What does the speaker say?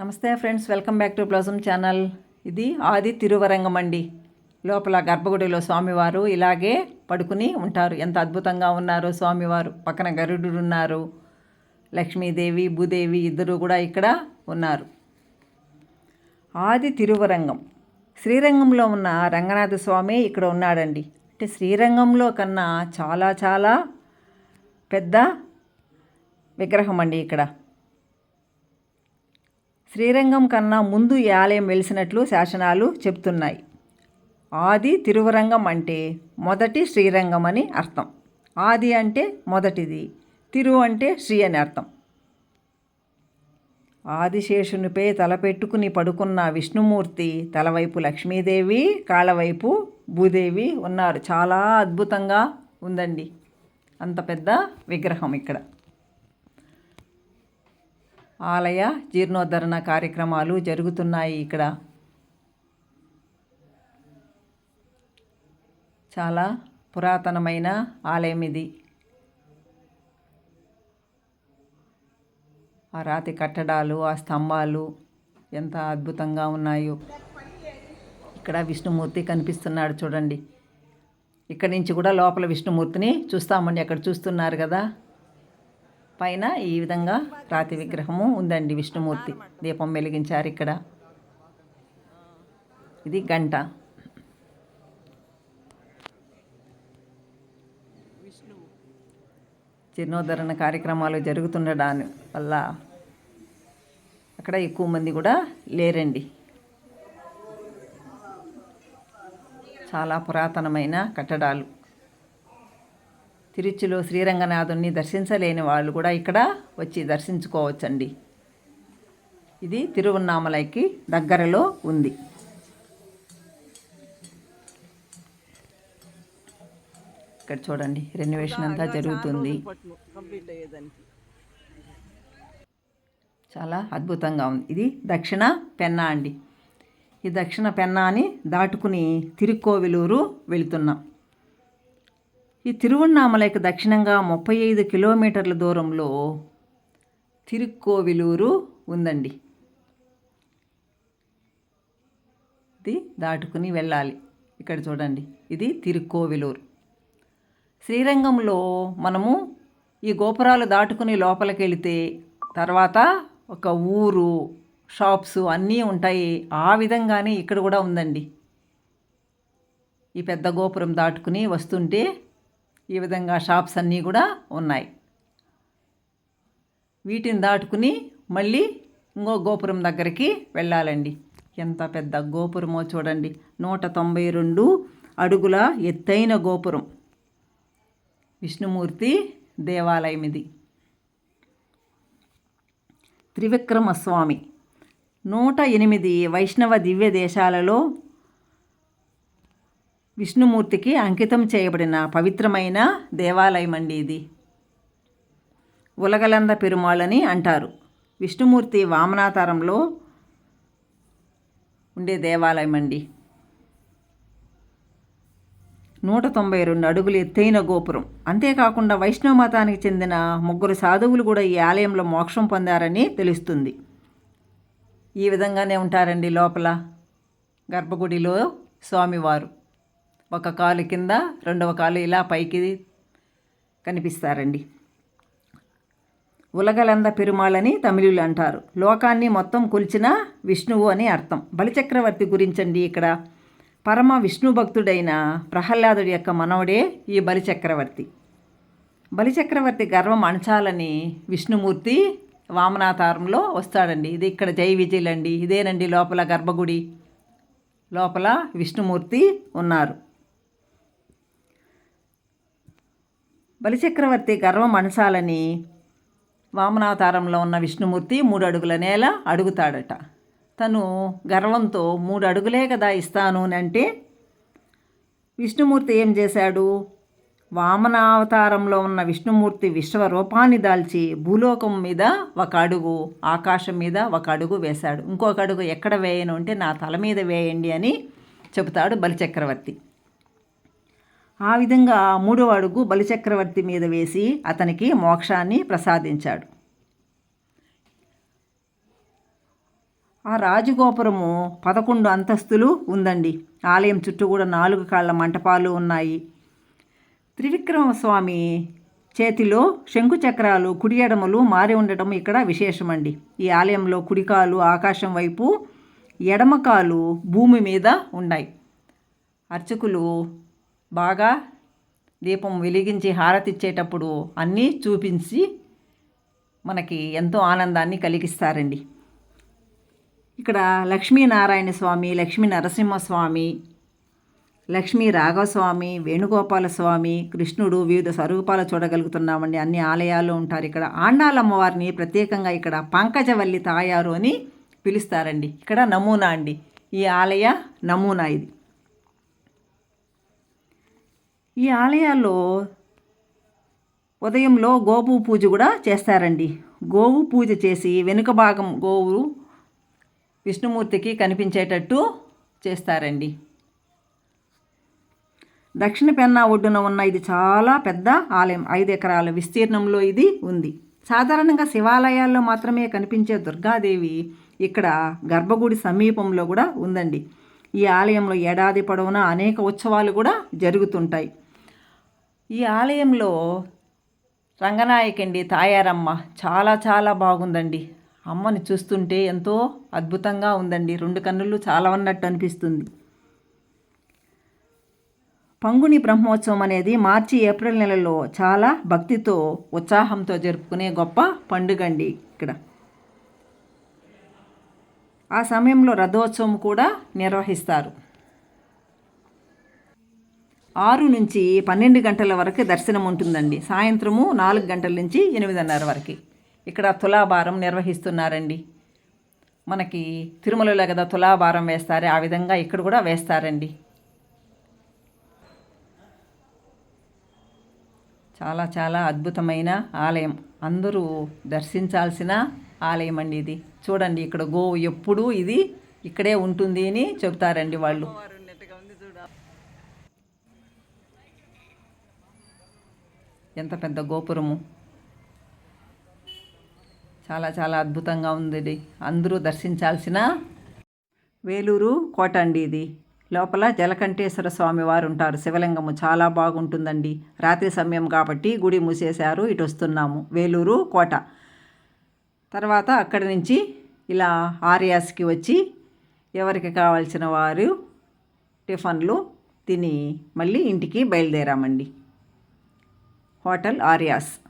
నమస్తే friends welcome back to blossom channel. ఇది ఆది తిరువరంగం అండి లోపల గర్భగుడిలో స్వామివారు ఇలాగే పడుకుని ఉంటారు. ఎంత అద్భుతంగా ఉన్నారు స్వామివారు. పక్కన గరుడు ఉన్నారు. లక్ష్మీదేవి భూదేవి ఇద్దరు కూడా ఇక్కడ ఉన్నారు. ఆది తిరువరంగం. శ్రీరంగంలో ఉన్న రంగనాథ స్వామి ఇక్కడ ఉన్నాడండి. అంటే శ్రీరంగంలో కన్నా చాలా చాలా పెద్ద విగ్రహం అండి ఇక్కడ. శ్రీరంగం కన్నా ముందు ఈ ఆలయం వెలిసినట్లు శాసనాలు చెప్తున్నాయి. ఆది తిరువరంగం అంటే మొదటి శ్రీరంగం అని అర్థం. ఆది అంటే మొదటిది తిరు అంటే శ్రీ అని అర్థం. ఆదిశేషునిపై తలపెట్టుకుని పడుకున్న విష్ణుమూర్తి తలవైపు లక్ష్మీదేవి కాళ్ళవైపు భూదేవి ఉన్నారు. చాలా అద్భుతంగా ఉందండి. అంత పెద్ద విగ్రహం ఇక్కడ. ఆలయ జీర్ణోద్ధరణ కార్యక్రమాలు జరుగుతున్నాయి ఇక్కడ. చాలా పురాతనమైన ఆలయం ఇది. ఆ రాతి కట్టడాలు ఆ స్తంభాలు ఎంత అద్భుతంగా ఉన్నాయో. ఇక్కడ విష్ణుమూర్తి కనిపిస్తున్నాడు చూడండి. ఇక్కడి నుంచి కూడా లోపల విష్ణుమూర్తిని చూస్తామండి. అక్కడ చూస్తున్నారు కదా. పైన ఈ విధంగా రాతి విగ్రహము ఉందండి విష్ణుమూర్తి. దీపం వెలిగించారు ఇక్కడ. ఇది గంట. జీర్ణోద్ధరణ కార్యక్రమాలు జరుగుతుండడాని వల్ల అక్కడ ఎక్కువ మంది కూడా లేరండి. చాలా పురాతనమైన కట్టడాలు. తిరుచిలో శ్రీరంగనాథుని దర్శించలేని వాళ్ళు కూడా ఇక్కడ వచ్చి దర్శించుకోవచ్చండి. ఇది తిరువన్నామలైకి దగ్గరలో ఉంది. ఇక్కడ చూడండి రెనోవేషన్ అంతా జరుగుతుంది. చాలా అద్భుతంగా ఉంది. ఇది దక్షిణ పెన్నా అండి. ఈ దక్షిణ పెన్నాని దాటుకుని తిరుక్కోవిలూరు వెళుతున్నాం. ఈ తిరువണ്ണామలైకి దక్షిణంగా ముప్పై ఐదు కిలోమీటర్ల దూరంలో తిరుక్కోవిలూరు ఉందండి. ఇది దాటుకుని వెళ్ళాలి. ఇక్కడ చూడండి ఇది తిరుక్కోవిలూరు. శ్రీరంగంలో మనము ఈ గోపురాలు దాటుకుని లోపలికి వెళితే తర్వాత ఒక ఊరు షాప్స్ అన్నీ ఉంటాయి. ఆ విధంగానే ఇక్కడ కూడా ఉందండి. ఈ పెద్ద గోపురం దాటుకుని వస్తుంటే ఈ విధంగా షాప్స్ అన్నీ కూడా ఉన్నాయి. వీటిని దాటుకుని మళ్ళీ ఇంకో గోపురం దగ్గరికి వెళ్ళాలండి. ఎంత పెద్ద గోపురమో చూడండి. నూట తొంభై రెండు అడుగుల ఎత్తైన గోపురం. విష్ణుమూర్తి దేవాలయం ఇది త్రివిక్రమస్వామి. నూట ఎనిమిది వైష్ణవ దివ్య దేశాలలో విష్ణుమూర్తికి అంకితం చేయబడిన పవిత్రమైన దేవాలయం అండి ఇది. ఉలగలంద పెరుమాళని అంటారు. విష్ణుమూర్తి వామనాతారంలో ఉండే దేవాలయం అండి నూట తొంభై రెండు అడుగులు ఎత్తైన గోపురం. అంతేకాకుండా వైష్ణవ మతానికి చెందిన ముగ్గురు సాధువులు కూడా ఈ ఆలయంలో మోక్షం పొందారని తెలుస్తుంది. ఈ విధంగానే ఉంటారండి లోపల గర్భగుడిలో స్వామివారు. ఒక కాలు కింద రెండవ కాలు ఇలా పైకి కనిపిస్తారండి. ఉలగలంద పెరుమాళని తమిళులు అంటారు. లోకాన్ని మొత్తం కొలిచిన విష్ణువు అని అర్థం. బలిచక్రవర్తి గురించండి ఇక్కడ. పరమ విష్ణు భక్తుడైన ప్రహ్లాదుడి యొక్క మనవడే ఈ బలిచక్రవర్తి. బలిచక్రవర్తి గర్వం అణచాలని విష్ణుమూర్తి వామనాతారంలో వస్తాడండి. ఇది ఇక్కడ జై విజయలండి. ఇదేనండి లోపల గర్భగుడి. లోపల విష్ణుమూర్తి ఉన్నారు. బలిచక్రవర్తి గర్వం అణచాలని వామనావతారంలో ఉన్న విష్ణుమూర్తి మూడు అడుగుల నేల అడుగుతాడట. తను గర్వంతో మూడు అడుగులే కదా ఇస్తాను అని అంటే విష్ణుమూర్తి ఏం చేశాడు? వామనావతారంలో ఉన్న విష్ణుమూర్తి విశ్వరూపాన్ని దాల్చి భూలోకం మీద ఒక అడుగు ఆకాశం మీద ఒక అడుగు వేశాడు. ఇంకొక అడుగు ఎక్కడ వేయను అంటే నా తల మీద వేయండి అని చెబుతాడు బలిచక్రవర్తి. ఆ విధంగా మూడవ అడుగు బలిచక్రవర్తి మీద వేసి అతనికి మోక్షాన్ని ప్రసాదించాడు. ఆ రాజగోపురము పదకొండు అంతస్తులు ఉందండి. ఆలయం చుట్టూ కూడా నాలుగు కాళ్ళ మంటపాలు ఉన్నాయి. త్రివిక్రమస్వామి చేతిలో శంకుచక్రాలు కుడి ఎడమలు మారి ఉండటం ఇక్కడ విశేషమండి. ఈ ఆలయంలో కుడికాలు ఆకాశం వైపు ఎడమకాలు భూమి మీద ఉన్నాయి. అర్చకులు బాగా దీపం వెలిగించి హారతిచ్చేటప్పుడు అన్నీ చూపించి మనకి ఎంతో ఆనందాన్ని కలిగిస్తారండి. ఇక్కడ లక్ష్మీనారాయణ స్వామి లక్ష్మీ నరసింహస్వామి లక్ష్మీ రాఘవస్వామి వేణుగోపాల స్వామి కృష్ణుడు వివిధ స్వరూపాలు చూడగలుగుతున్నామండి. అన్ని ఆలయాలు ఉంటారు ఇక్కడ. ఆండాలమ్మవారిని ప్రత్యేకంగా ఇక్కడ పంకజవల్లి తాయారు అని పిలుస్తారండి. ఇక్కడ నమూనా అండి. ఈ ఆలయ నమూనా ఇది. ఈ ఆలయాల్లో ఉదయంలో గోపు పూజ కూడా చేస్తారండి. గోవు పూజ చేసి వెనుక భాగం గోవు విష్ణుమూర్తికి కనిపించేటట్టు చేస్తారండి. దక్షిణ పెన్నా ఒడ్డున ఉన్న ఇది చాలా పెద్ద ఆలయం. ఐదు ఎకరాల విస్తీర్ణంలో ఇది ఉంది. సాధారణంగా శివాలయాల్లో మాత్రమే కనిపించే దుర్గాదేవి ఇక్కడ గర్భగుడి సమీపంలో కూడా ఉందండి. ఈ ఆలయంలో ఏడాది పొడవునా అనేక ఉత్సవాలు కూడా జరుగుతుంటాయి. ఈ ఆలయంలో రంగనాయకండి తాయారమ్మ. చాలా చాలా బాగుందండి. అమ్మని చూస్తుంటే ఎంతో అద్భుతంగా ఉందండి. రెండు కన్నులు చాలా ఉన్నట్టు అనిపిస్తుంది. పంగుని బ్రహ్మోత్సవం అనేది మార్చి ఏప్రిల్ నెలలో చాలా భక్తితో ఉత్సాహంతో జరుపుకునే గొప్ప పండుగ అండి ఇక్కడ. ఆ సమయంలో రథోత్సవం కూడా నిర్వహిస్తారు. ఆరు నుంచి పన్నెండు గంటల వరకు దర్శనం ఉంటుందండి. సాయంత్రము నాలుగు గంటల నుంచి ఎనిమిదిన్నర వరకు. ఇక్కడ తులాభారం నిర్వహిస్తున్నారండి. మనకి తిరుమలలో కదా తులాభారం వేస్తారే ఆ విధంగా ఇక్కడ కూడా వేస్తారండి. చాలా చాలా అద్భుతమైన ఆలయం. అందరూ దర్శించాల్సిన ఆలయం అండి ఇది. చూడండి ఇక్కడ గోవు ఎప్పుడూ ఇది ఇక్కడే ఉంటుంది అని చెబుతారండి వాళ్ళు వారు ఉన్నట్టుగా ఉంది చూడ ఎంత పెద్ద గోపురము. చాలా చాలా అద్భుతంగా ఉంది అందరూ దర్శించాల్సిన వేలూరు కోట అండి ఇది. లోపల జలకంఠేశ్వర స్వామి వారు ఉంటారు. శివలింగము చాలా బాగుంటుందండి. రాత్రి సమయం కాబట్టి గుడి మూసేశారు. ఇటు వస్తున్నాము. వేలూరు కోట. తర్వాత అక్కడి నుంచి ఇలా ఆర్యాస్కి వచ్చి ఎవరికి కావాల్సిన వారు టిఫన్లు తిని మళ్ళీ ఇంటికి బయలుదేరామండి. Hotel Arias.